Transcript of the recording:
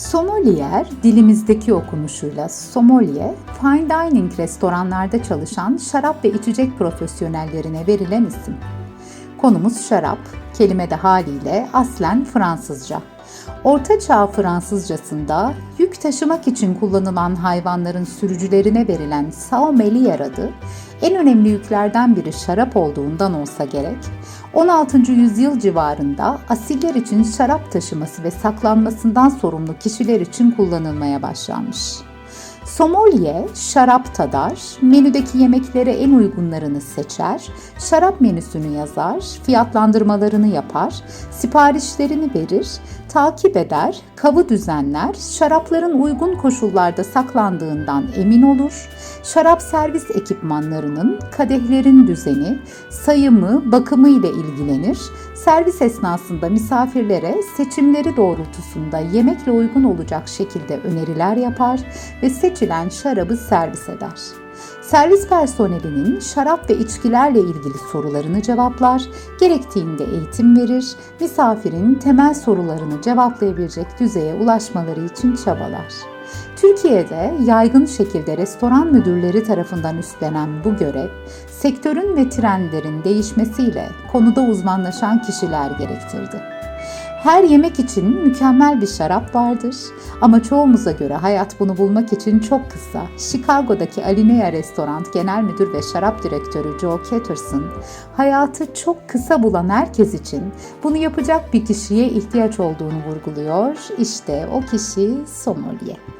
Sommelier, dilimizdeki okunuşuyla sommelier, fine dining restoranlarda çalışan şarap ve içecek profesyonellerine verilen isim. Konumuz şarap, kelime de haliyle aslen Fransızca. Orta Çağ Fransızcasında yük taşımak için kullanılan hayvanların sürücülerine verilen sommelier adı, en önemli yüklerden biri şarap olduğundan olsa gerek, 16. yüzyıl civarında asiller için şarap taşıması ve saklanmasından sorumlu kişiler için kullanılmaya başlanmış. Sommelier şarap tadar, menüdeki yemeklere en uygunlarını seçer, şarap menüsünü yazar, fiyatlandırmalarını yapar, siparişlerini verir, takip eder, kavı düzenler, şarapların uygun koşullarda saklandığından emin olur, şarap servis ekipmanlarının, kadehlerin düzeni, sayımı, bakımı ile ilgilenir, servis esnasında misafirlere seçimleri doğrultusunda yemekle uygun olacak şekilde öneriler yapar ve seçilen şarabı servis eder. Servis personelinin şarap ve içkilerle ilgili sorularını cevaplar, gerektiğinde eğitim verir, misafirin temel sorularını cevaplayabilecek düzeye ulaşmaları için çabalar. Türkiye'de yaygın şekilde restoran müdürleri tarafından üstlenen bu görev, sektörün ve trendlerin değişmesiyle konuda uzmanlaşan kişiler gerektirdi. Her yemek için mükemmel bir şarap vardır ama çoğumuza göre hayat bunu bulmak için çok kısa. Chicago'daki Alinea Restoran Genel Müdür ve Şarap Direktörü Joe Catterson, hayatı çok kısa bulan herkes için bunu yapacak bir kişiye ihtiyaç olduğunu vurguluyor. İşte o kişi sommelier.